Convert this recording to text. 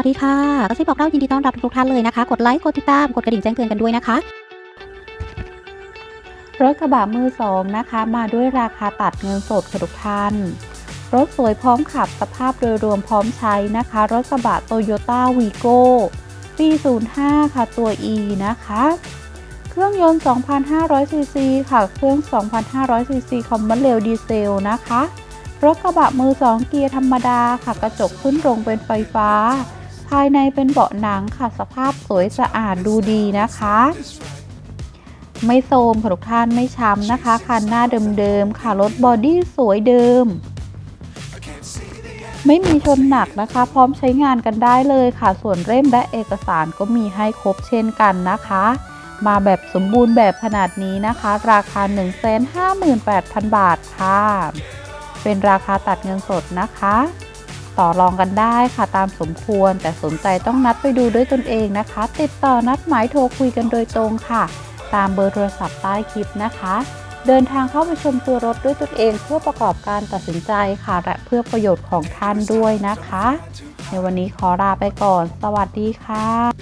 วัสดีค่ะกระซิบบอกเล่ายินดีต้อนรับทุกท่านเลยนะคะ กดไลค์ กดติดตาม กดกระดิ่งแจ้งเตือนกันด้วยนะคะ รถกระบะมือสองนะคะ มาด้วยราคาตัดเงินสดค่ะทุกท่าน รถสวยพร้อมขับสภาพโดยรวมพร้อมใช้นะคะ รถกระบะโตโยต้าวีโก้ปี 05 ค่ะตัว E นะคะ เครื่องยนต์ 2,500 ซีซีค่ะ เครื่อง 2,500 ซีซีคอมมอนเรลดีเซลนะคะ รถกระบะมือ2เกียร์ธรรมดาค่ะ กระจกขึ้นลงเป็นไฟฟ้า ภายในเป็นเบาะหนังค่ะสภาพสวยสะอาดดูดีนะคะ ไม่โทรมค่ะทุกท่านไม่ช้ำนะคะ คันหน้าเดิมๆค่ะรถบอดี้สวยเดิม ไม่มีชนหนักนะคะ พร้อมใช้งานกันได้เลยค่ะ ส่วนเล่มและเอกสารก็มีให้ครบเช่นกันนะคะมาแบบสมบูรณ์แบบขนาดนี้นะคะ ราคา 158,000 บาทค่ะ เป็นราคาตัดเงินสดนะคะ ต่อรองกันได้ค่ะตามสมควร แต่สนใจต้องนัดไปดูด้วยตนเองนะคะ ติดต่อนัดหมายโทรคุยกันโดยตรงค่ะ ตามเบอร์โทรศัพท์ใต้คลิปนะคะ เดินทางเข้าไปชมตัวรถด้วยตนเองเพื่อประกอบการตัดสินใจค่ะ และเพื่อประโยชน์ของท่านด้วยนะคะ ในวันนี้ขอลาไปก่อน สวัสดีค่ะ